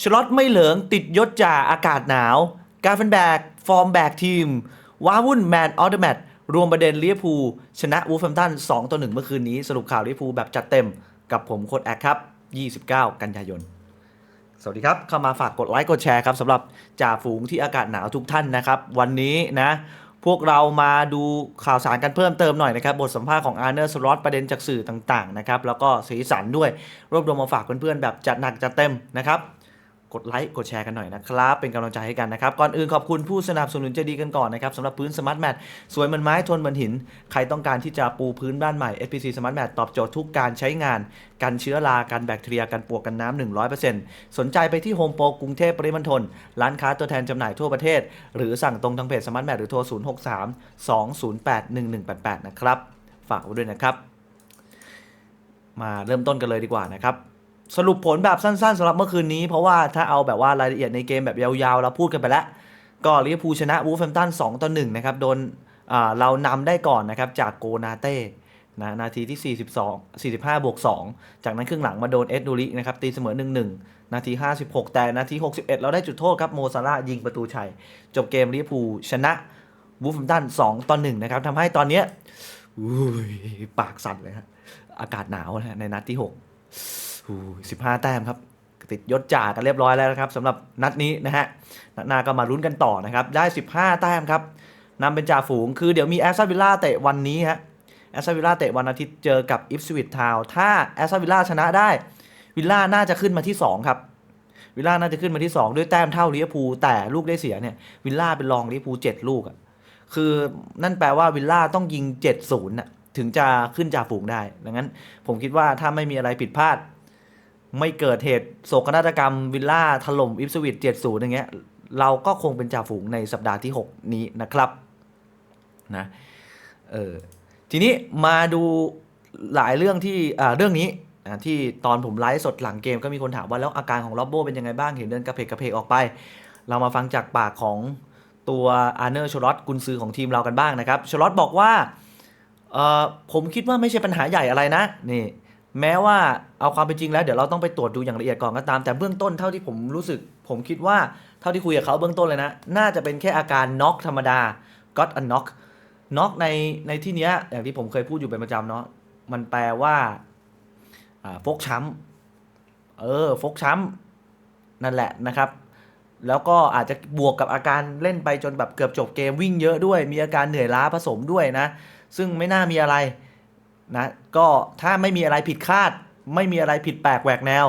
ชลอตไม่เหลิงติดยศจ่าอากาศหนาว กาเฟนแบก ฟอร์มแบกทีม ว้าวุ่นแมนออเดอร์แมตรวมประเด็นเวอร์พูชนะวูฟแฮมตัน2ต่อ1เมื่อคืนนี้สรุปข่าวเวอร์พูแบบจัดเต็มกับผมโค้ดแอคครับ 29 กันยายน สวัสดีครับ เข้ามาฝากกดไลค์กดแชร์ครับสำหรับจ่าฝูงที่อากาศหนาวทุกท่านนะครับ วันนี้นะ พวกเรามาดูข่าวสารกันเพิ่มเติมหน่อยนะครับ บทสัมภาษณ์ของอาร์เนอร์สลอตประเด็นจากสื่อต่างๆนะครับแล้วก็สีสันด้วยรวบรวมมาฝากเพื่อนๆแบบจัดหนักจัดเต็มนะครับ กดไลค์กดแชร์กันหน่อยนะครับ เป็นกำลังใจให้กันนะครับ ก่อนอื่นขอบคุณผู้สนับสนุนใจดีกันก่อนนะครับสำหรับพื้นสมาร์ทแมทสวยเหมือนไม้ทนเหมือนหิน ใครต้องการที่จะปูพื้นบ้านใหม่ SPC Smart Mat ตอบโจทย์ทุกการใช้งาน กันเชื้อรากันแบคทีเรียกันปวกกันน้ำ100%สนใจไปที่โฮมโปรกรุงเทพปริมณฑลร้านค้าตัวแทนจำหน่ายทั่วประเทศ หรือสั่งตรงทางเพจ Smart Mat หรือโทร 063 208 1188 นะครับ ฝากไว้ด้วยนะครับ มาเริ่มต้นกันเลยดีกว่านะครับ สรุปผลแบบสั้นๆสำหรับเมื่อคืนนี้ เพราะว่าถ้าเอาแบบว่ารายละเอียดในเกมแบบยาวๆ เราพูดกันไปแล้ว ก็ลิเวอร์พูลชนะวูฟแฮมตัน2ต่อ1นะครับโดนเรานำได้ก่อนนะครับจากโกนาเต้นะนาทีที่ 42 45บวก2จากนั้นครึ่งหลังมาโดนเอ็ดดูรินะครับตีเสมอ 1-1 นาที 56 แต่นาที 61 เราได้จุดโทษครับโมซาร่ายิงประตูชัย จบเกมลิเวอร์พูลชนะวูฟแฮมตัน2ต่อ1นะครับทำให้ตอนเนี้ยอุ้ยปากสั่นเลยฮะอากาศหนาวนะในนัดที่ 6 สิบห้าแต้มครับติดยศจ่ากันเรียบร้อยแล้วนะครับสำหรับนัดนี้นะฮะนัดหน้าก็มาลุ้นกันต่อนะครับ ได้ 15 แต้มครับนำเป็นจ่าฝูงคือเดี๋ยวมีแอสตันวิลล่าเตะวันนี้ฮะแอสตันวิลล่าเตะวันอาทิตย์เจอกับอิฟสวิตทาวถ้าแอสตันวิลล่าชนะได้วิลล่าน่าจะขึ้นมาที่ 2 ครับวิลล่าน่าจะขึ้นมาที่ 2 ด้วยแต้มเท่าลิเวอร์พูลแต่ลูกได้เสียเนี่ยวิลล่าเป็นรองลิเวอร์พูล7ลูกอะคือนั่นแปลว่าวิลล่าต้องยิง7-0น่ะถึงจะขึ้นจ่าฝูงได้ดังนั้นผมคิดว่าถ้าไม่มีอะไรผิดพลาด ไม่เกิดเหตุโศกนาฏกรรมวิลล่าถล่มอิฟสวิต70อย่างเงี้ยเราก็คงเป็นจ่าฝูงในสัปดาห์ที่ 6 นี้นะครับนะเออทีนี้มาดูหลายเรื่องที่อ่าเรื่องนี้อ่าที่ตอนผมไลฟ์สดหลังเกมก็มีคนถามว่าแล้วอาการของล็อบโบเป็นยังไงบ้างเห็นเดินกระเพกกระเพกออกไป เรามาฟังจากปากของตัวอาร์เนอร์ชลอตกุนซือของทีมเรากันบ้างนะครับชลอตบอกว่าเออผมคิดว่าไม่ใช่ปัญหาใหญ่อะไรนะนี่ แม้ว่าเอาความเป็นจริงแล้วเดี๋ยวเราต้องไปตรวจดูอย่างละเอียดก่อนก็ตาม แต่เบื้องต้นเท่าที่ผมรู้สึก ผมคิดว่าเท่าที่คุยกับเขาเบื้องต้นเลยนะ น่าจะเป็นแค่อาการน็อกธรรมดา got a knock น็อกในในที่เนี้ยอย่างที่ผมเคยพูดอยู่เป็นประจำเนาะมันแปลว่าอ่าฟกช้ำเออฟกช้ำนั่นแหละนะครับ แล้วก็อาจจะบวกกับอาการเล่นไปจนแบบเกือบจบเกมวิ่งเยอะด้วย มีอาการเหนื่อยล้าผสมด้วยนะ ซึ่งไม่น่ามีอะไร นะก็ถ้าไม่มีอะไรผิดคาด ไม่มีอะไรผิดแปลกแหวกแนว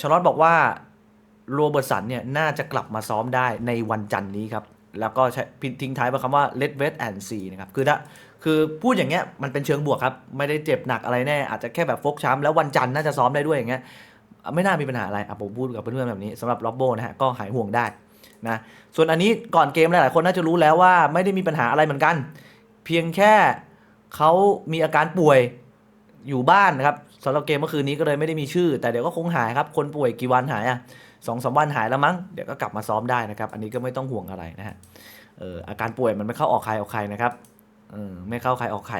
ชาร์ลอตบอกว่าโรเบิร์ตสันเนี่ยน่าจะกลับมาซ้อมได้ในวันจันทร์นี้ครับ แล้วก็ใช้ทิ้งท้ายว่าคำว่า let wait and see นะครับ คือถ้าคือพูดอย่างเงี้ยมันเป็นเชิงบวกครับ ไม่ได้เจ็บหนักอะไรแน่ อาจจะแค่แบบฟกช้ำแล้ววันจันทร์น่าจะซ้อมได้ด้วยอย่างเงี้ยไม่น่ามีปัญหาอะไรอะผมพูดกับเพื่อนๆแบบนี้สำหรับล็อบโบนะฮะก็หายห่วงได้นะส่วนอันนี้ก่อนเกมหลายๆคนน่าจะรู้แล้วว่าไม่ได้มีปัญหาอะไรเหมือนกัน เพียงแค่ เขามีอาการป่วยอยู่บ้านนะครับสำหรับเกมเมื่อคืนนี้ก็เลยไม่ได้มีชื่อ แต่เดี๋ยวก็คงหายครับ คนป่วยกี่วันหายอะสองสามวันหายแล้วมั้งเดี๋ยวก็กลับมาซ้อมได้นะครับ อันนี้ก็ไม่ต้องห่วงอะไรนะฮะเอออาการป่วยมันไม่เข้าออกใครออกใครนะครับเออไม่เข้าใครออกใคร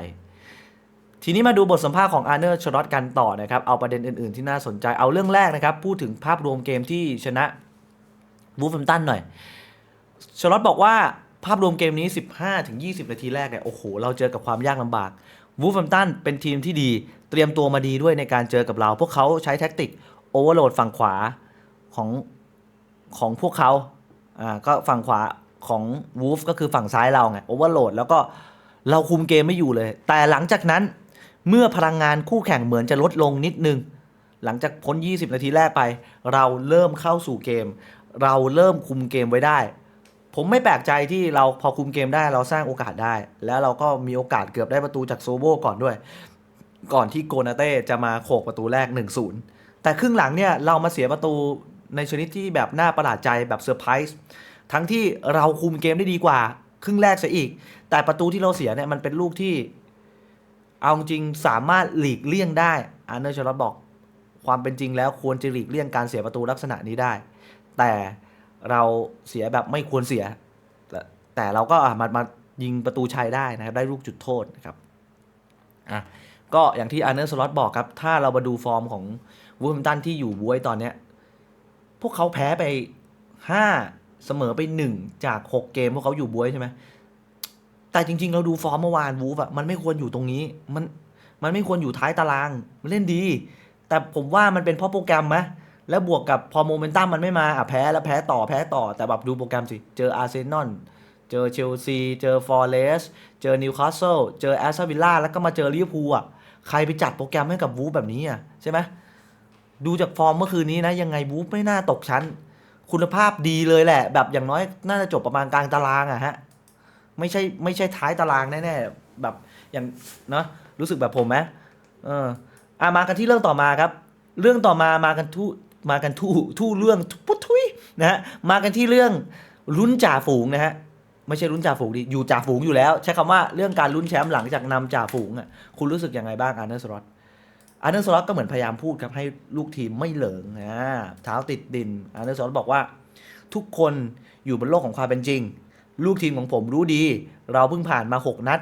ทีนี้มาดูบทสัมภาษณ์ของอาร์เนอร์ชรอตกันต่อนะครับ เอาประเด็นอื่นๆที่น่าสนใจเอาเรื่องแรกนะครับ พูดถึงภาพรวมเกมที่ชนะวูฟแฮมตันหน่อยชลอตบอกว่า ภาพรวมเกมนี้ 15-20 นาทีแรกเนี่ยโอ้โห เราเจอกับความยากลำบากวูฟแฮมตันเป็นทีมที่ดี เตรียมตัวมาดีด้วยในการเจอกับเรา พวกเขาใช้แท็กติกโอเวอร์โหลดฝั่งขวาของของพวกเขาอ่าก็ฝั่งขวาของวูฟก็คือฝั่งซ้ายเราไงโอเวอร์โหลดแล้วก็เราคุมเกมไม่อยู่เลย แต่หลังจากนั้นเมื่อพลังงานคู่แข่งเหมือนจะลดลงนิดนึง หลังจากพ้น 20 นาทีแรกไป เราเริ่มเข้าสู่เกม เราเริ่มคุมเกมไว้ได้ ผมไม่แปลกใจที่เราพอคุมเกมได้เราสร้างโอกาสได้ แล้วเราก็มีโอกาสเกือบได้ประตูจากโซโบก่อนด้วย ก่อนที่โกนาเต้จะมาโขกประตูแรก 1-0 แต่ครึ่งหลังเนี่ยเรามาเสียประตูในชนิดที่แบบน่าประหลาดใจแบบเซอร์ไพรส์ทั้งที่เราคุมเกมได้ดีกว่า ครึ่งแรกเสียอีก แต่ประตูที่เราเสียเนี่ยมันเป็นลูกที่ เอาจริงสามารถหลีกเลี่ยงได้อาร์เนอร์ชลอตบอก ความเป็นจริงแล้วควรจะหลีกเลี่ยงการเสียประตูลักษณะนี้ได้ แต่ เราเสียแบบไม่ควรเสีย แต่แต่เราก็อะมามายิงประตูชัยได้นะครับ ได้ลูกจุดโทษนะครับอะก็อย่างที่อาร์เนอร์สล็อตบอกครับ ถ้าเรามาดูฟอร์มของวูฟแฮมตันที่อยู่บวยตอนเนี้ย พวกเขาแพ้ไปห้าเสมอไปหนึ่งจากหกเกมพวกเขาอยู่บวยใช่ไหมแต่จริง ๆ เราดูฟอร์มเมื่อวานวูฟอะมันไม่ควรอยู่ตรงนี้ มันมันไม่ควรอยู่ท้ายตาราง มันเล่นดี แต่ผมว่ามันเป็นเพราะโปรแกรมไหม แล้วบวกกับพอโมเมนตัมมันไม่มาอะแพ้แล้วแพ้ต่อแพ้ต่อแต่แบบดูโปรแกรมสิ เจออาร์เซนอลเจอเชลซี เจอฟอร์เรสเจอนิวคาสเซิลเจอแอสตันวิลล่าแล้วก็มาเจอลิเวอร์พูลอะใครไปจัดโปรแกรมให้กับวูฟแบบนี้อะใช่ไหมดูจากฟอร์มเมื่อคืนนี้นะ ยังไงวูฟไม่น่าตกชั้น คุณภาพดีเลยแหละ แบบอย่างน้อยน่าจะจบประมาณกลางตารางอะฮะไม่ใช่ไม่ใช่ท้ายตารางแน่ๆแบบอย่างเนาะรู้สึกแบบผมไหมเอออะมากันที่เรื่องต่อมาครับ เรื่องต่อมามากันทุ มากันทู่ทู่เรื่องปุ๊ทุยนะฮะมากันที่เรื่องลุ้นจ่าฝูงนะฮะไม่ใช่ลุ้นจ่าฝูงดิอยู่จ่าฝูงอยู่แล้ว ใช้คำว่าเรื่องการลุ้นแชมป์หลังจากนำจ่าฝูงอะคุณรู้สึกยังไงบ้างอาร์เนอร์สล็อตอาร์เนอร์สล็อตก็เหมือนพยายามพูดครับให้ลูกทีมไม่เหลิงอ่าเท้าติดดินอาร์เนอร์สล็อตบอกว่า ทุกคนอยู่บนโลกของความเป็นจริง ลูกทีมของผมรู้ดี เราเพิ่งผ่านมา 6 นัด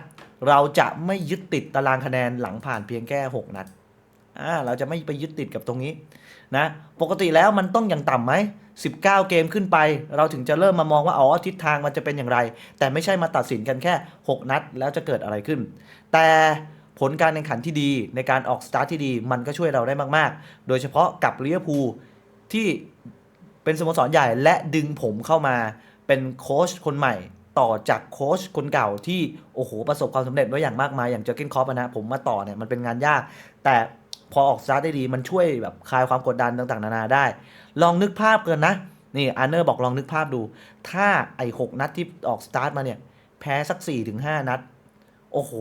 เราจะไม่ยึดติดตารางคะแนนหลังผ่านเพียงแค่ 6 นัด อ่าเราจะไม่ไปยึดติดกับตรงนี้นะปกติแล้วมันต้องอย่างต่ำไหม 19 เกมขึ้นไป เราถึงจะเริ่มมามองว่าอ๋อทิศทางมันจะเป็นอย่างไร แต่ไม่ใช่มาตัดสินกันแค่ 6 นัด แล้วจะเกิดอะไรขึ้น แต่ผลการแข่งขันที่ดีในการออกสตาร์ทที่ดีมันก็ช่วยเราได้มากๆ โดยเฉพาะกับลิเวอร์พูลที่เป็นสโมสรใหญ่และดึงผมเข้ามาเป็นโค้ชคนใหม่ต่อจากโค้ชคนเก่าที่โอ้โหประสบความสำเร็จไว้อย่างมากมายอย่างเจอเกนคอปนะผมมาต่อเนี่ยมันเป็นงานยาก แต่ พอออกสตาร์ทได้ดีมันช่วยแบบคลายความกดดันต่างๆ นานาได้ ลองนึกภาพเกันนะ นี่อาร์เนอร์บอกลองนึกภาพดู ถ้าไอ้หกนัดที่ออกสตาร์ทมาเนี่ย แพ้สัก4-5ถึงนัด โอ้โห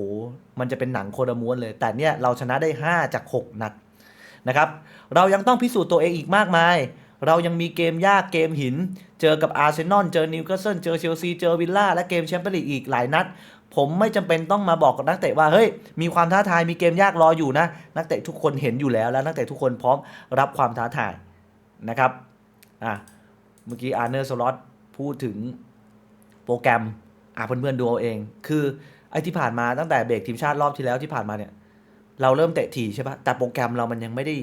มันจะเป็นหนังโคดม้วนเลย แต่เนี่ยเราชนะได้ 5 จาก 6 นัดนะครับ เรายังต้องพิสูจน์ตัวเองอีกมากมาย เรายังมีเกมยากเกมหิน เจอกับอาร์เซนอลเจอนิวคาสเซิลเจอเชลซีเจอวิลล่าและเกมแชมเปี้ยนลีกอีกหลายนัด ผมไม่จำเป็นต้องมาบอกกับนักเตะว่าเฮ้ยมีความท้าทายมีเกมยากรออยู่นะ นักเตะทุกคนเห็นอยู่แล้วและนักเตะทุกคนพร้อมรับความท้าทายนะครับอะเมื่อกี้อาร์เนอร์สล็อตพูดถึงโปรแกรมอะเพื่อนๆดูเอาเอง คือไอ้ที่ผ่านมาตั้งแต่เบรกทีมชาติรอบที่แล้วที่ผ่านมาเนี่ย เราเริ่มเตะถี่ใช่ปะแต่โปรแกรมเรามันยังไม่ได้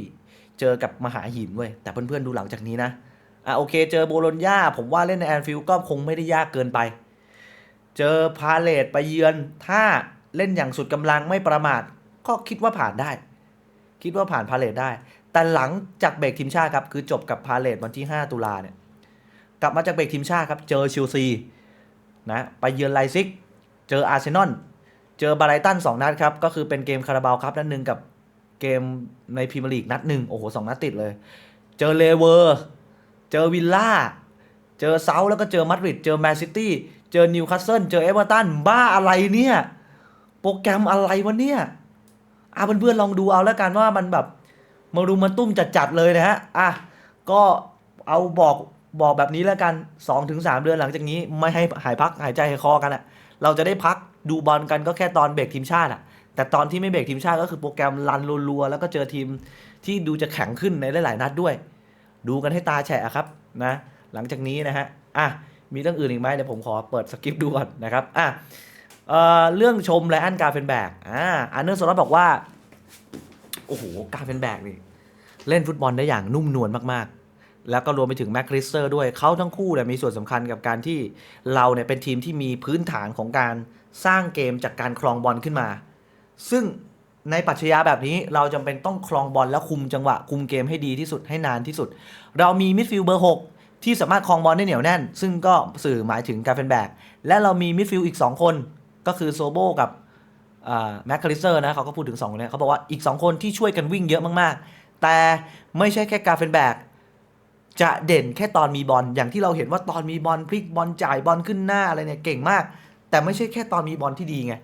เจอกับมหาหินเว้ยแต่เพื่อนๆดูหลังจากนี้นะอะโอเค เจอโบโลญญาผมว่าเล่นในแอนฟิลด์ก็คงไม่ได้ยากเกินไป เจอพาเลตไปเยือน ถ้าเล่นอย่างสุดกำลังไม่ประมาท ก็คิดว่าผ่านได้ คิดว่าผ่านพาเลตได้ แต่หลังจากเบรกทีมชาติครับ คือจบกับพาเลตวันที่ 5 ตุลาเนี่ย กลับมาจากเบรกทีมชาติครับ เจอเชลซีนะไปเยือนไลซิก เจออาร์เซนอลเจอบาไลตันสองนัดครับ ก็คือเป็นเกมคาราบาวครับนัดหนึ่งกับเกมในพรีเมียร์ลีกนัดหนึ่งโอ้โหสองนัดติดเลย เจอเลเวอร์ เจอวิลล่า เจอเซาแล้วก็เจอมาดริด เจอแมนซิตี้ เจอนิวคาสเซิลเจอเอเวอร์ตันบ้าอะไรเนี่ย โปรแกรมอะไรวะเนี่ยอะเพื่อนๆลองดูเอาแล้วกันว่ามันแบบมารุมมันตุ้มจัดๆเลยนะฮะอะก็เอาบอกบอกแบบนี้แล้วกัน 2-3 เดือนหลังจากนี้ไม่ให้หายพักหายใจหายคอกันอะเราจะได้พักดูบอลกันก็แค่ตอนเบรกทีมชาติอะแต่ตอนที่ไม่เบรกทีมชาติก็คือโปรแกรมรันรัวๆแล้วก็เจอทีมที่ดูจะแข็งขึ้นในหลายๆนัดด้วย ดูกันให้ตาแฉะครับนะหลังจากนี้นะฮะอะ มีเรื่องอื่นอีกไหมเดี๋ยวผมขอเปิดสคริปดูก่อนนะครับอะเอ่อเรื่องชมและอันการเฟนแบกอ่าอันเนอร์สลอตบอกว่า โอ้โห การเฟนแบกนี่เล่นฟุตบอลได้อย่างนุ่มนวลมากๆ แล้วก็รวมไปถึงแม็กคริสเตอร์ด้วยเขาทั้งคู่เนี่ยมีส่วนสำคัญกับการที่เราเนี่ยเป็นทีมที่มีพื้นฐานของการสร้างเกมจากการครองบอลขึ้นมา ซึ่งในปรัชญาแบบนี้เราจำเป็นต้องครองบอลและคุมจังหวะ คุมเกมให้ดีที่สุดให้นานที่สุด เรามีมิดฟิลด์เบอร์6 ที่สามารถครองบอลได้เหนียวแน่น ซึ่งก็สื่อหมายถึงการเฟนแบกและเรามีมิดฟิลด์อีก 2 คนก็คือโซโบกับแม็กคาลิสเตอร์นะเขาก็พูดถึง2คนนี้เขาบอกว่าอีก 2 คนที่ช่วยกันวิ่งเยอะมากๆ แต่ไม่ใช่แค่การเฟนแบกจะเด่นแค่ตอนมีบอลอย่างที่เราเห็นว่าตอนมีบอลพลิกบอลจ่ายบอลขึ้นหน้าอะไรเนี่ยเก่งมาก แต่ไม่ใช่แค่ตอนมีบอลที่ดีไง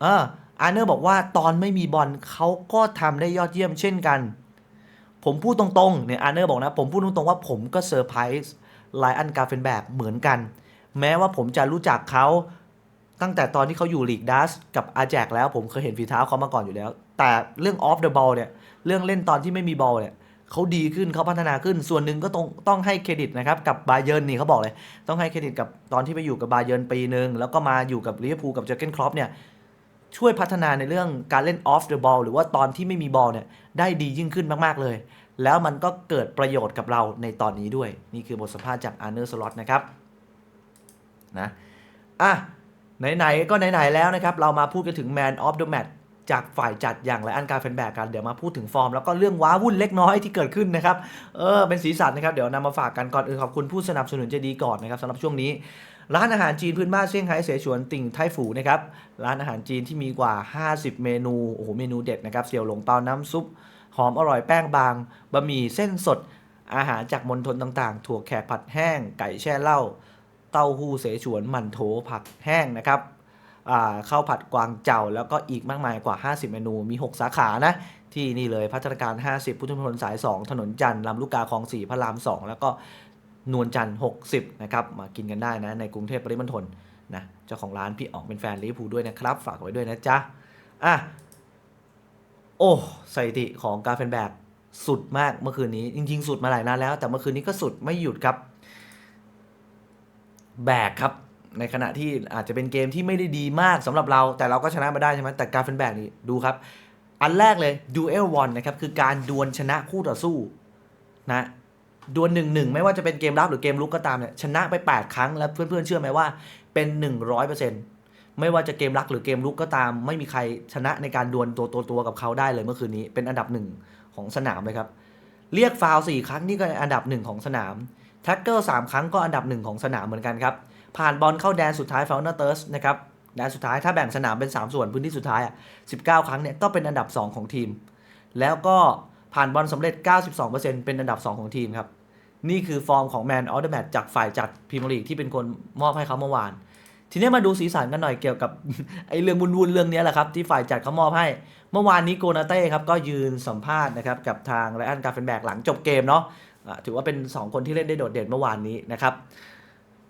เอออาร์เนอร์บอกว่าตอนไม่มีบอลเขาก็ทำได้ยอดเยี่ยมเช่นกัน ผมพูดตรงๆเนี่ยอาร์เนอร์บอกนะ ผมพูดตรงๆว่าผมก็เซอร์ไพรส์ไลอันกาเฟนแบกเหมือนกัน แม้ว่าผมจะรู้จักเขาตั้งแต่ตอนที่เขาอยู่ลีกดัสกับอาแจกแล้วผมเคยเห็นฝีเท้าเขามาก่อนอยู่แล้ว แต่เรื่องออฟเดอะบอลเนี่ย เรื่องเล่นตอนที่ไม่มีบอลเนี่ยเขาดีขึ้นเขาพัฒนาขึ้นส่วนหนึ่งก็ต้องต้องให้เครดิตนะครับ กับบาเยิร์นนี่เขาบอกเลย ต้องให้เครดิตกับตอนที่ไปอยู่กับบาเยิร์นปีหนึ่งแล้วก็มาอยู่กับลิเวอร์พูลกับเจอร์เกนครอปเนี่ย ช่วยพัฒนาในเรื่องการเล่นออฟเดอะบอลหรือว่าตอนที่ไม่มีบอลเนี่ยได้ดียิ่งขึ้นมากๆเลย แล้วมันก็เกิดประโยชน์กับเราในตอนนี้ด้วย นี่คือบทสัมภาษณ์จากอาร์เนอร์สล็อตนะครับนะอะไหนๆก็ไหนๆแล้วนะครับ เรามาพูดกันถึง Man of the Match จากฝ่ายจัดอย่างไรอันการแฟนแบกกันเดี๋ยวมาพูดถึงฟอร์ม แล้วก็เรื่องว้าวุ่นเล็กน้อยที่เกิดขึ้นนะครับเออเป็นสีสันนะครับเดี๋ยวนำมาฝากกันก่อนอื่นขอบคุณผู้สนับสนุนใจดีก่อนนะครับสำหรับช่วงนี้ ร้านอาหารจีนพื้นบ้านเซี่ยงไฮ้เสฉวนติ่งไทฝูนะครับ ร้านอาหารจีนที่มีกว่า 50 เมนู โอ้โห เมนูเด็ดนะครับ เสี่ยวหลงเปาน้ำซุป หอมอร่อยแป้งบาง บะหมี่เส้นสด อาหารจากมณฑลต่างๆ ถั่วแขกผัดแห้ง ไก่แช่เหล้า เต้าหู้เสฉวนหมั่นโถผักแห้งนะครับข้าวผัดกวางเจ้าแล้วก็อีกมากมายกว่า 50 เมนู มี 6 สาขานะ ที่นี่เลยพัฒนาการ 50 พุทธมณฑลสาย 2 ถนนจันทร์ลำลูกกาคลอง 4 พระราม 2 แล้วก็ นวลจันทร์60 นะครับ มากินกันได้นะ ในกรุงเทพปริมณฑลนะ เจ้าของร้านพี่อ๋องเป็นแฟนลิเวอร์พูลด้วยนะครับ ฝากไว้ด้วยนะจ๊ะ อะ โอ้สถิติของกาเฟนแบกสุดมากเมื่อคืนนี้ จริง ๆ สุดมาหลายนัดแล้ว แต่เมื่อคืนนี้ก็สุดไม่หยุดครับ แบกครับ ในขณะที่อาจจะเป็นเกมที่ไม่ได้ดีมากสำหรับเรา แต่เราก็ชนะมาได้ใช่ไหมแต่การเฟนแบกนี่ดูครับ อันแรกเลยดูเอลวันนะครับ คือการดวลชนะคู่ต่อสู้นะ ดวลหนึ่งหนึ่งไม่ว่าจะเป็นเกมรับหรือเกมลุกก็ตามเนี่ยชนะไป 8 ครั้งแล้วเพื่อนๆเชื่อไหมว่าเป็น 100%ไม่ว่าจะเกมรักหรือเกมลุกก็ตาม ไม่มีใครชนะในการดวลตัวตัวตัวกับเขาได้เลยเมื่อคืนนี้เป็นอันดับหนึ่งของสนามเลยครับเรียกฟาวล์สี่ครั้งนี่ก็อันดับหนึ่งของสนามแท็กเกิลสามครั้งก็อันดับหนึ่งของสนามเหมือนกันครับผ่านบอลเข้าแดนสุดท้ายฟาวเนอร์เติร์สนะครับแดนสุดท้ายถ้าแบ่งสนามเป็น 3 ส่วนพื้นที่สุดท้ายอะ19 ครั้งเนี่ยก็เป็นอันดับ 2 ของทีม แล้วก็ผ่านบอลสำเร็จ 92%เป็นอันดับ 2 ของทีมครับ นี่คือฟอร์มของแมนออเดอร์แมทจากฝ่ายจัดพรีเมียร์ลีกที่เป็นคนมอบให้เขาเมื่อวาน ทีนี้มาดูสีสันกันหน่อยเกี่ยวกับไอ้เรื่องวุ่นๆเรื่องนี้แหละครับที่ฝ่ายจัดเขามอบให้ เมื่อวานนี้โกนาเต้ครับก็ยืนสัมภาษณ์นะครับกับทางไรอันกาเฟนแบกหลังจบเกมเนาะถือว่าเป็น 2 คนที่เล่นได้โดดเด่นเมื่อวานนี้นะครับ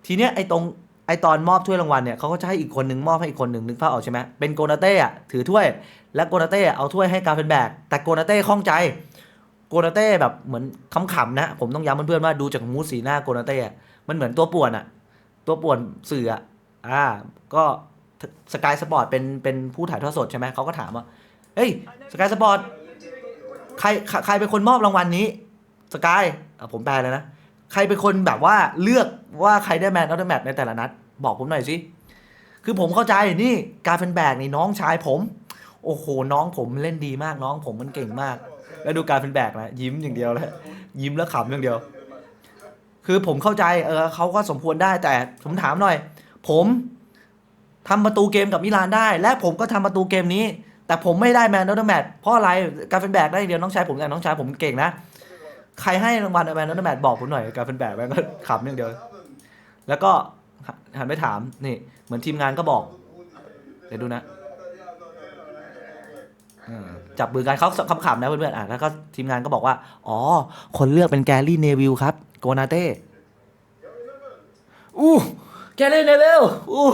ทีเนี้ยไอ้ตรงไอ้ตอนมอบถ้วยรางวัลเนี่ยเขาก็จะให้อีกคนนึงมอบให้อีกคนหนึ่งนึกภาพออกใช่ไหมเป็นโกนาเต้อะถือถ้วย และโกนาเต้เอาถ้วยให้กาเฟนแบกแต่โกนาเต้ข้องใจ โกนาเต้แบบเหมือนขำๆนะ ผมต้องย้ำเพื่อนๆว่าดูจากมูดสีหน้าโกนาเต้มันเหมือนตัวป่วนอะตัวป่วนสื่ออะอ่า ก็สกายสปอร์ตเป็นเป็นผู้ถ่ายทอดสดใช่ไหมเขาก็ถามว่าเฮ้ยสกายสปอร์ตใครใครเป็นคนมอบรางวัลนี้สกายผมแปลเลยนะ ใครเป็นคนแบบว่าเลือกว่าใครได้แมนออเดอะแมตในแต่ละนัด บอกผมหน่อยสิ คือผมเข้าใจนี่การเป็นแบกนี่น้องชายผม โอ้โห น้องผมเล่นดีมากน้องผมมันเก่งมาก แล้วดูการเป็นแบกนะยิ้มอย่างเดียวเลยยิ้มแล้วขำอย่างเดียว คือผมเข้าใจเออเขาก็สมควรได้แต่ผมถามหน่อย ผมทำประตูเกมกับมิลานได้ และผมก็ทำประตูเกมนี้ แต่ผมไม่ได้แมนออฟเดอะแมตเพราะอะไรการเป็นแบกได้องเดียวน้องชายผมแต่น้องชายผมเก่งนะ ใครให้รางวัลแมนออฟเดอะแมตบอกผมหน่อยการเป็นแบกแม่งก็ขำอย่างเดียว แล้วก็หันไปถามนี่ เหมือนทีมงานก็บอก เดี๋ยวดูนะอ่า จับมือกันเขาขำๆนะเพื่อนๆอะแล้วก็ทีมงานก็บอกว่า อ๋อ คนเลือกเป็นแกรี่เนวิลครับ โกนาเต้ อู้แกรี่เนวิลอู้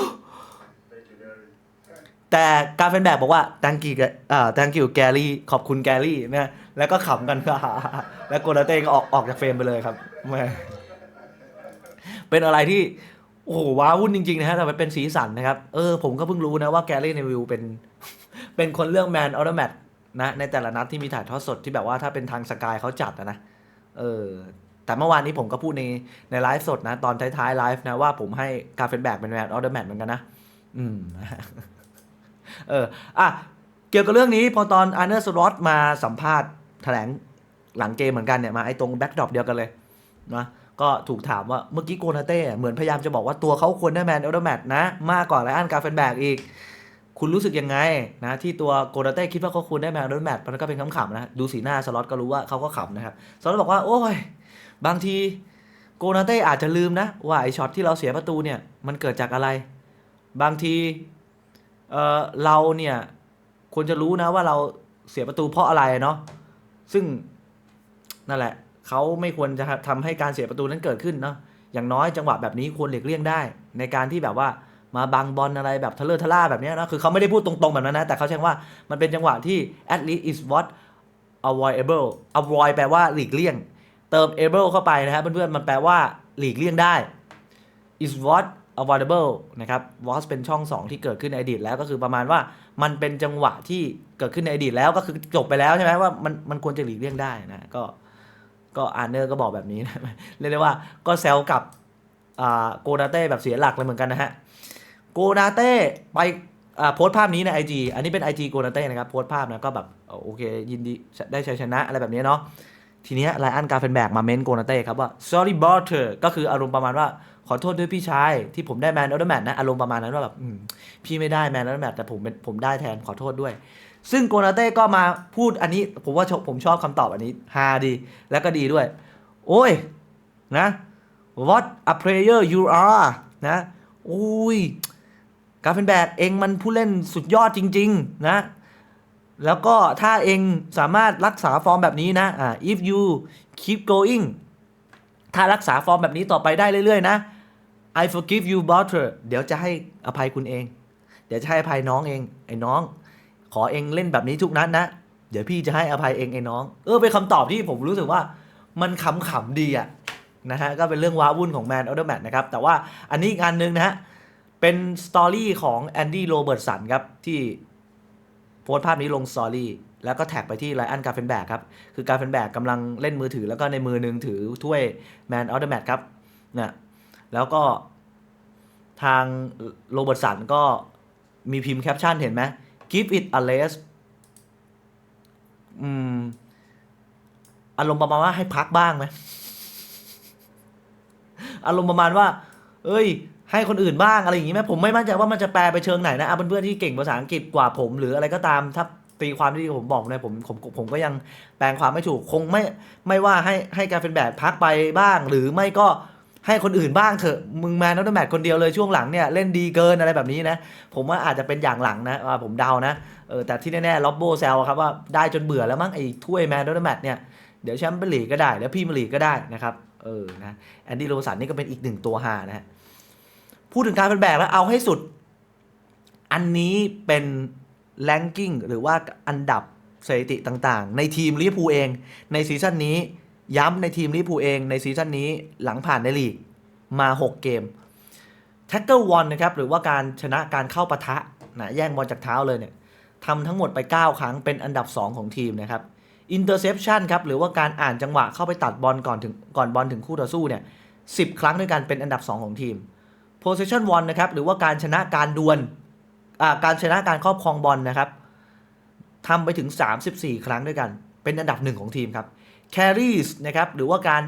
แต่การเป็นแบบบอกว่า thank you อ่า thank you แกรี่ขอบคุณแกรี่นะแล้วก็ขำกันแล้วโกนาเต้ก็ออกออกจากเฟรมไปเลยครับแม่เป็นอะไรที่โอ้โหว้าวุ่นจริง ๆ นะฮะแต่มันเป็นสีสันนะครับ เออ ผมก็เพิ่งรู้นะว่าแกรี่เนวิลเป็น เป็นคนเรื่องแมนออ t แมท นะในแต่ละนัดที่มีถ่ายทอดสดที่แบบว่าถ้าเป็นทางสกายเขาจัดนะ เออ แต่เมื่อวานนี้ผมก็พูดในในไลฟ์สดนะ ตอนท้ายๆไลฟ์นะว่าผมให้กาเฟนแบกเป็นแมนออ t แมทเหมือนกันนะ อืม เออ อะ เกี่ยวกับเรื่องนี้พอตอนอาร์เนอร์สลอตมาสัมภาษณ์แถลงหลังเกมเหมือนกันเนี่ยมาไอ้ตรงแบ็กดรอปเดียวกันเลยนะก็ถูกถามว่าเมื่อกี้โกนาเต้เหมือนพยายามจะบอกว่าตัวเขาควรได้แมนออเดอร์แมทนะ มากกว่าไรอันกาเฟนแบกอีก คุณรู้สึกยังไงนะที่ตัวโกนาเต้คิดว่าเขาควรได้แมนออเดอร์แมทมันก็เป็นขำๆนะดูสีหน้าสล็อตก็รู้ว่าเขาก็ขำนะครับสล็อตบอกว่าโอ้ยบางทีโกนาเต้อาจจะลืมนะว่าไอช็อตที่เราเสียประตูเนี่ยมันเกิดจากอะไร บางทีเออเราเนี่ยควรจะรู้นะว่าเราเสียประตูเพราะอะไรเนาะซึ่งนั่นแหละเขาไม่ควรจะทำให้การเสียประตูนั้นเกิดขึ้นเนาะอย่างน้อยจังหวะแบบนี้ควรหลีกเลี่ยงได้ ในการที่แบบว่า มาบังบอลอะไรแบบทะเลอทะล่าแบบนี้นะคือเขาไม่ได้พูดตรงๆแบบนั้นนะ แต่เขาใช้ว่ามันเป็นจังหวะที่ at least is what avoidable avoid แปลว่าหลีกเลี่ยง เติม able เข้าไปนะครับเพื่อนๆมันแปลว่าหลีกเลี่ยงได้ is what avoidable นะครับ was เป็นช่อง 2 ที่เกิดขึ้นในอดีตแล้วก็คือประมาณว่ามันเป็นจังหวะที่เกิดขึ้นในอดีตแล้วก็คือจบไปแล้วใช่ไหมว่ามันมันควรจะหลีกเลี่ยงได้นะก็ก็อาร์เนอร์ก็บอกแบบนี้นะเรียกได้ว่าก็แซวกับโกนาเต้แบบเสียหลักเลยเหมือนกันนะฮะ โกนาเต้ไปอ่าโพสต์ภาพนี้ใน IG อันนี้เป็น IG โกนาเต้นะครับโพสต์ภาพนะก็แบบโอเคยินดีได้ชัยชนะอะไรแบบนี้เนาะทีเนี้ยไลอันการ์เฟนแบกมาเม้นโกนาเต้ครับว่า sorry brother ก็คืออารมณ์ประมาณว่าขอโทษด้วยพี่ชาย ที่ผมได้แมนออเดอร์แมทนะ อารมณ์ประมาณนั้นว่าแบบพี่ไม่ได้แมนออเดอร์แมทแต่ผมเป็นผมได้แทนขอโทษด้วย ซึ่งโกนาเต้ก็มาพูดอันนี้ ผมว่าผมชอบคำตอบอันนี้ฮาดี แล้วก็ดีด้วย โอ้ยนะ what a player you are นะอุ้ย การเป็นแบกเองมันผู้เล่นสุดยอดจริง ๆ นะ แล้วก็ถ้าเองสามารถรักษาฟอร์มแบบนี้นะอ่า if you keep going ถ้ารักษาฟอร์มแบบนี้ต่อไปได้เรื่อยๆ นะ I forgive you brother เดี๋ยวจะให้อภัยคุณเอง เดี๋ยวจะให้อภัยน้องเอง ไอ้น้อง ขอเองเล่นแบบนี้ทุกนัดนะ เดี๋ยวพี่จะให้อภัยเองไอ้น้อง เออเป็นคำตอบที่ผมรู้สึกว่ามันขำๆดีอะนะฮะ ก็เป็นเรื่องว้าวุ่นของแมนออเดอร์แมทนะครับ แต่ว่าอันนี้อีกอันหนึงนะฮะ เป็นสตอรี่ของแอนดี้โรเบิร์ตสันครับ ที่โพสต์ภาพนี้ลงสตอรี่แล้วก็แท็กไปที่ไลอันกาเฟนแบกครับ คือกาเฟนแบกกำลังเล่นมือถือ แล้วก็ในมือหนึงถือถ้วยแมนออเดอร์แมทครับเนี่ยแล้วก็ทางโรเบิร์ตสันก็มีพิมพ์แคปชั่นเห็นไหม give it a rest อืมอารมณ์ประมาณว่าให้พักบ้างไหมอารมณ์ประมาณว่า เอ้ย ให้คนอื่นบ้างอะไรอย่างงี้ไหมผมไม่มั่นใจว่ามันจะแปลไปเชิงไหนนะเอาเพื่อนๆที่เก่งภาษาอังกฤษกว่าผมหรืออะไรก็ตามถ้าตีความที่ผมบอกเนี่ยผมผมผมก็ยังแปลงความไม่ถูกคงไม่ไม่ว่าให้ให้การเป็นแบบพักไปบ้าง หรือไม่ก็ให้คนอื่นบ้างเถอะมึงแมนนัทแมทคนเดียวเลยช่วงหลังเนี่ยเล่นดีเกินอะไรแบบนี้นะ ผมว่าอาจจะเป็นอย่างหลังนะอ่าผมเดานะเออแต่ที่แน่ๆล็อบโบแซลครับว่าได้จนเบื่อแล้วมั้งไอ้ถ้วยแมนนัทแมทเนี่ยเดี๋ยวแชมเปี้ยนลีกก็ได้เดี๋ยวพรีเมียร์ลีกก็ได้นะครับเออนะแอนดี้โรสันนี่ก็เป็นอีกหนึ่งตัวหานะฮะ พูดถึงการเป็นแบกแล้วเอาให้สุด อันนี้เป็นแลนกิ้งหรือว่าอันดับสถิติต่างๆ ในทีมลิเวอร์พูลเอง ในซีซั่นนี้ย้ำในทีมลิเวอร์พูลเองในซีซั่นนี้หลังผ่านในลีกมา 6 เกมแท็กเกิลวันนะครับหรือว่าการชนะการเข้าปะทะนะแย่งบอลจากเท้าเลยเนี่ยทำทั้งหมดไป 9 ครั้งเป็นอันดับ 2 ของทีมนะครับอินเตอร์เซปชันครับหรือว่าการอ่านจังหวะเข้าไปตัดบอลก่อนถึงก่อนบอลถึงคู่ต่อสู้เนี่ย10ครั้งด้วยกันเป็นอันดับ 2 ของทีม possession one นะครับหรือว่าการชนะการดวลการชนะการครอบครองบอลนะครับทำไปถึง 34 ครั้งด้วยกัน เป็นอันดับหนึ่งของทีมครับ carries นะครับหรือว่าการ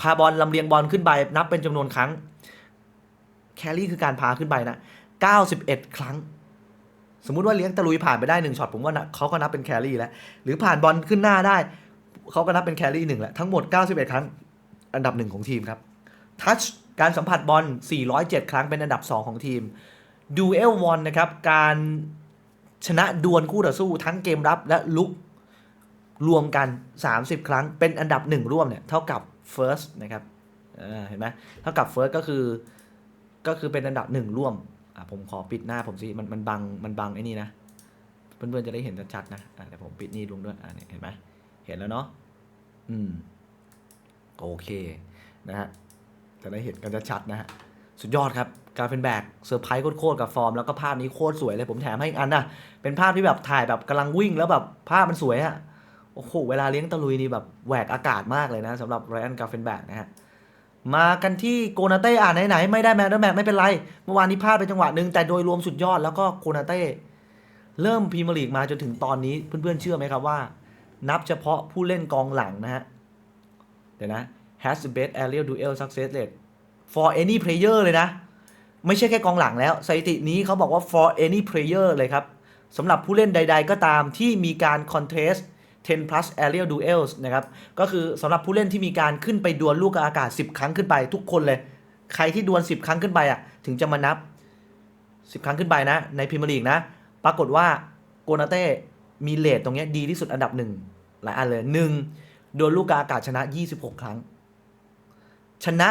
พาบอลลำเลียงบอลขึ้นไปนับเป็นจำนวนครั้ง carry คือการพาขึ้นไปนะ 91 ครั้ง สมมุติว่าเลี้ยงตะลุยผ่านไปได้หนึ่งช็อตผมว่านะเขาก็นับเป็นแครี่แล้ว หรือผ่านบอลขึ้นหน้าได้ เขาก็นับเป็นแครี่หนึ่งแล้ว ทั้งหมด 91 ครั้ง อันดับหนึ่งของทีมครับทัช การสัมผัสบอล 407 ครั้งเป็นอันดับ 2 ของทีมดูเอลวอนนะครับ การชนะดวลคู่ต่อสู้ทั้งเกมรับและลุกรวมกัน 30 ครั้งเป็นอันดับ 1 ร่วมเนี่ยเท่ากับ First นะครับเห็นไหมเท่ากับ First ก็คือก็คือเป็นอันดับ 1 ร่วมอะผมขอปิดหน้าผมสิมันมันบังมันบังไอ้นี่นะเพื่อนๆจะได้เห็นชัดๆนะอะเดี๋ยวผมปิดนี่ลงด้วยอะเนี่ยเห็นไหมเห็นแล้วเนาะอืมโอเคนะฮะ จะได้เห็นกันชัดๆนะฮะ สุดยอดครับ การเป็นแบกเซอร์ไพรส์โคตรๆกับฟอร์ม แล้วก็ภาพนี้โคตรสวยเลยผมแถมให้อีกอันนะ เป็นภาพที่แบบถ่ายแบบกำลังวิ่งแล้วแบบภาพมันสวยอะโอ้โห เวลาเลี้ยงตะลุยนี่แบบแหวกอากาศมากเลยนะสำหรับไรอันกาเฟนแบกนะฮะ มากันที่โกนาเต้อ่านไหนๆไม่ได้แมนด์แมกไม่เป็นไร เมื่อวานนี้พลาดไปจังหวะหนึ่งแต่โดยรวมสุดยอดแล้วก็โกนาเต้เริ่มพรีเมียร์ลีกมาจนถึงตอนนี้เพื่อนๆเชื่อไหมครับว่า นับเฉพาะผู้เล่นกองหลังนะฮะเดี๋ยวนะ has the best aerial duel success rate for any player เลยนะ ไม่ใช่แค่กองหลังแล้ว สถิตินี้เขาบอกว่า for any player เลยครับสำหรับผู้เล่นใด ๆ ก็ตามที่มีการ contest 10 plus aerial duels นะครับ ก็คือสำหรับผู้เล่นที่มีการขึ้นไปดวลลูกอากาศ 10 ครั้งขึ้นไปทุกคนเลย ใครที่ดวล 10 ครั้งขึ้นไปอะ ถึงจะมานับ 10 ครั้งขึ้นไปนะ ในพรีเมียร์ลีกนะ ปรากฏว่าโกนาเต้มีเลทตรงเนี้ยดีที่สุดอันดับหนึ่งหลายอันเลยหนึ่งดวลลูกอากาศชนะ 26 ครั้ง ชนะ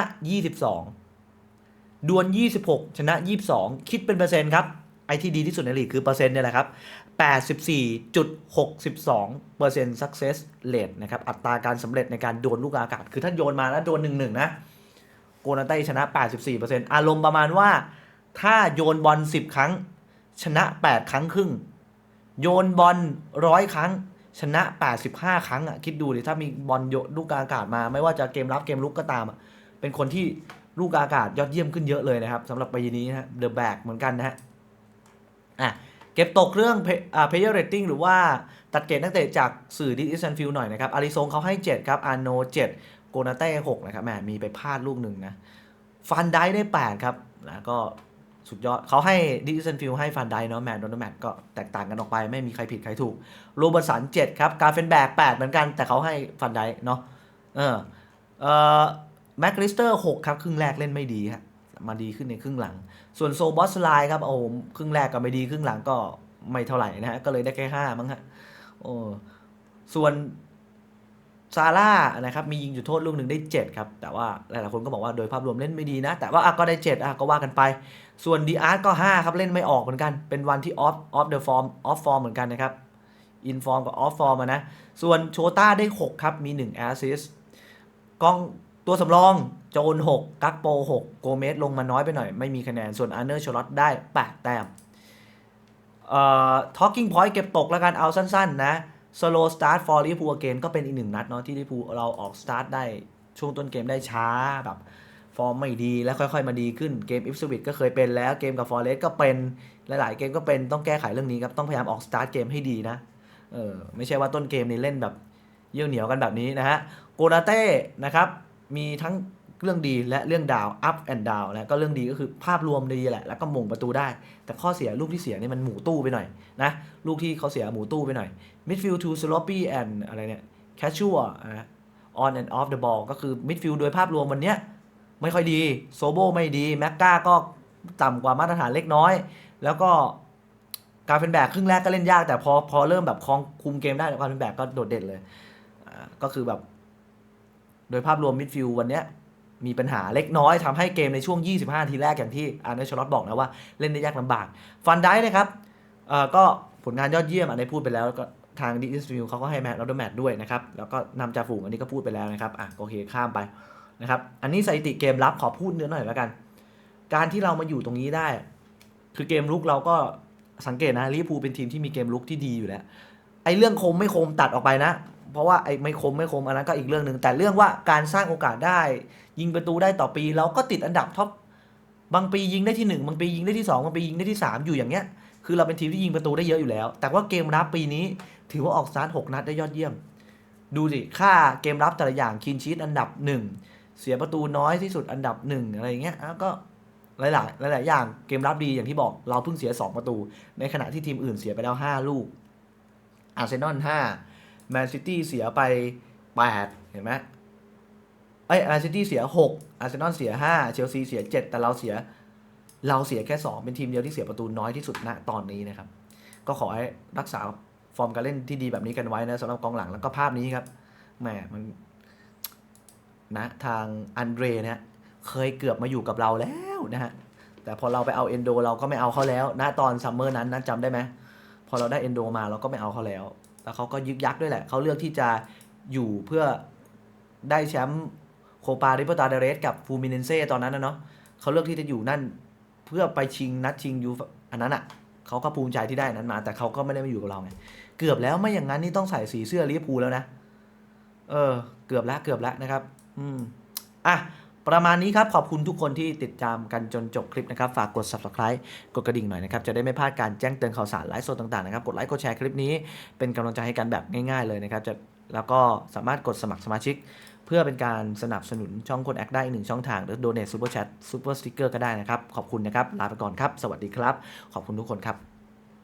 22 ดวล 26 ชนะ 22 คิดเป็นเปอร์เซ็นต์ครับ ไอที่ดีที่สุดในลีกคือเปอร์เซ็นต์เนี่ยแหละครับ 84.62เปอร์เซ็นต์ success rate นะครับ อัตราการสำเร็จในการโดนลูกอากาศ คือถ้าโยนมาแล้วโดน1-1นะ โกนาเต้ชนะ 84%อารมณ์ประมาณว่า ถ้าโยนบอล 10 ครั้ง ชนะ 8 ครั้งครึ่ง โยนบอลร้อยครั้งชนะ 85 ครั้งอะ คิดดูดิ ถ้ามีบอลโยนลูกอากาศมา ไม่ว่าจะเกมรับเกมลุกก็ตามอะ เป็นคนที่ลูกอากาศยอดเยี่ยมขึ้นเยอะเลยนะครับสำหรับปีนี้นะเดอะแบกเหมือนกันนะฮะอะเก็บตกเรื่อง Pay- อ่า player rating หรือว่าตัดเกรดนักเตะจากสื่อดิส n นฟิลหน่อยนะครับอาริซงเขาให้ 7 ครับ อาโน7โกนาเต้6นะครับแหมมีไปพลาดลูกหนึ่งนะฟันได้ได้ 8 ครับนะก็สุดยอดเขาให้ดิส n นฟิลให้ฟันได้เนาะแมนโดนแมตก็แตกต่างกันออกไป ไม่มีใครผิดใครถูกโรเบอร์สัน7ครับ กาเฟนแบก8เหมือนกัน แต่เขาให้ฟันได้เนาะเออเออ แม็กลิสเตอร์6ครับ ครึ่งแรกเล่นไม่ดีฮะมาดีขึ้นในครึ่งหลัง ส่วนโซบอสไลน์ครับโอ้โหครึ่งแรกก็ไม่ดีครึ่งหลังก็ไม่เท่าไหร่นะฮะก็เลยได้แค่ห้ามั้งฮะโอ้ส่วนซาร่านะครับมียิงจุดโทษลูกหนึ่งได้ 7 ครับ แต่ว่าหลายๆคนก็บอกว่าโดยภาพรวมเล่นไม่ดีนะ แต่ว่าอะก็ได้ 7อะก็ว่ากันไป ส่วนดีอาร์ตก็ 5 ครับ เล่นไม่ออกเหมือนกัน เป็นวันที่ออฟออฟเดอะฟอร์มออฟฟอร์มเหมือนกันนะครับอินฟอร์มกับออฟฟอร์มนะ ส่วนโชต้าได้ 6 ครับ มี1แอสซิสกอง ตัวสำรองโจน6 กักโป 6 โกเมสลงมาน้อยไปหน่อย ไม่มีคะแนน ส่วนอาร์เนอร์ชลอตได้ 8 แต้มเอ่อ talking point เก็บตกแล้วกันเอาสั้นๆ นะ slow start for Liverpool again ก็เป็นอีกหนึ่งนัดเนาะที่ Liverpool เราออก start ได้ช่วงต้นเกมได้ช้าแบบฟอร์มไม่ดีแล้วค่อยๆ มาดีขึ้นเกมอิฟสวิตก็เคยเป็นแล้วเกมกับฟอร์เรสก็เป็นหลายๆ เกมก็เป็นต้องแก้ไขเรื่องนี้ครับต้องพยายามออกสตาร์ทเกมให้ดีนะเออไม่ใช่ว่าต้นเกมนี่เล่นแบบเยี่ยวเหนียวกันแบบนี้นะฮะโกนาเต้นะครับ มีทั้งเรื่องดีและเรื่องดาว up and down นะก็เรื่องดีก็คือภาพรวมดีแหละ แล้วก็มงประตูได้ แต่ข้อเสียลูกที่เสียนี่มันหมูตู้ไปหน่อยนะลูกที่เขาเสียหมูตู้ไปหน่อย midfield too sloppy and อะไรเนี่ย casual นะ on and off the ball ก็คือ midfield โดยภาพรวมวันเนี้ยไม่ค่อยดีโซโบไม่ดีแม็กกาก็ต่ำกว่ามาตรฐานเล็กน้อย แล้วก็การเป็นแบกครึ่งแรกก็เล่นยาก แต่พอพอเริ่มแบบคลองคุมเกมได้การเป็นแบกก็โดดเด่นเลยก็คือแบบ โดยภาพรวมมิดฟิลด์วันนี้มีปัญหาเล็กน้อยทำให้เกมในช่วง 25นาทีแรกอย่างที่อาร์เนชลอตบอกนะว่าเล่นได้ยากลำบาก ฟันได้นะครับก็ผลงานยอดเยี่ยมอันนี้พูดไปแล้วก็ทางดิสฟิลเขาก็ให้แมตต์ลอดแมตต์ด้วยนะครับ แล้วก็นำจ่าฝูงอันนี้ก็พูดไปแล้วนะครับอะโอเคข้ามไปนะครับ อันนี้สถิติเกมรับขอพูดเนื้อหน่อยแล้วกัน การที่เรามาอยู่ตรงนี้ได้ คือเกมลุกเราก็สังเกตนะลิเวอร์พูลเป็นทีมที่มีเกมลุกที่ดีอยู่แล้วไอ้เรื่องคมไม่คมตัดออกไปนะ เพราะว่าไอ้ไม่คมไม่คมอันนั้นก็อีกเรื่องหนึ่งแต่เรื่องว่าการสร้างโอกาสได้ ยิงประตูได้ต่อปีเราก็ติดอันดับท็อปบางปียิงได้ที่หนึ่งบางปียิงได้ที่สองบางปียิงได้ที่สามอยู่อย่างเงี้ยคือเราเป็นทีมที่ยิงประตูได้เยอะอยู่แล้ว แต่ว่าเกมรับปีนี้ ถือว่าออกสตาร์ทหกนัดได้ยอดเยี่ยม ดูสิค่าเกมรับแต่ละอย่างคินชีตอันดับหนึ่งเสียประตูน้อยที่สุดอันดับหนึ่งอะไรอย่างเงี้ยก็หลายๆหลายๆอย่างเกมรับดีอย่างที่บอกเราเพิ่งเสีย 2 ประตู ในขณะที่ทีมอื่นเสียไปแล้ว 5 ลูกอาร์เซนอล5 แมนซิตี้เสียไป 8 เห็นไหมเอ้แมนซิตี้เสีย 6 อาร์เซนอลเสีย 5 เชลซีเสีย 7 แต่เราเสีย เราเสียแค่ 2 เป็นทีมเดียวที่เสียประตูน้อยที่สุดณตอนนี้นะครับ ก็ขอให้รักษาฟอร์มการเล่นที่ดีแบบนี้กันไว้นะสำหรับกองหลังแล้วก็ภาพนี้ครับแหมมันนะทางอันเดรเนี่ยเคยเกือบมาอยู่กับเราแล้วนะฮะแต่พอเราไปเอาเอนโดเราก็ไม่เอาเขาแล้วนะตอนซัมเมอร์นั้นนะจำได้ไหมพอเราได้เอนโดมาเราก็ไม่เอาเขาแล้ว แล้วเขาก็ยึกยักด้วยแหละ เขาเลือกที่จะอยู่เพื่อได้แชมป์โคปาริปตาเดเรสกับฟูมิเนเซ่ตอนนั้นนะเนาะเขาเลือกที่จะอยู่นั่นเพื่อไปชิงนัดชิงยูอันนั้นอะเขาก็ภูมิใจที่ได้นนั้นมา แต่เขาก็ไม่ได้มาอยู่กับเราไงเกือบแล้วไม่อย่างนั้นนี่ต้องใส่สีเสื้อลิเวอร์พูลแล้วนะ เออ เกือบแล้วเกือบแล้วนะครับ อืมอะ ประมาณนี้ครับ ขอบคุณทุกคนที่ติดตามกันจนจบคลิปนะครับ ฝากกด subscribe กดกระดิ่งหน่อยนะครับ จะได้ไม่พลาดการแจ้งเตือนข่าวสารไลฟ์สดต่างๆนะครับ กดไลค์กดแชร์คลิปนี้เป็นกำลังใจให้กันแบบง่ายๆเลยนะครับจะแล้วก็สามารถกดสมัครสมาชิก เพื่อเป็นการสนับสนุนช่องคนแอคได้อีกหนึ่งช่องทาง หรือ donate super chat super sticker ก็ได้นะครับ ขอบคุณนะครับลาไปก่อนครับ สวัสดีครับ ขอบคุณทุกคนครับ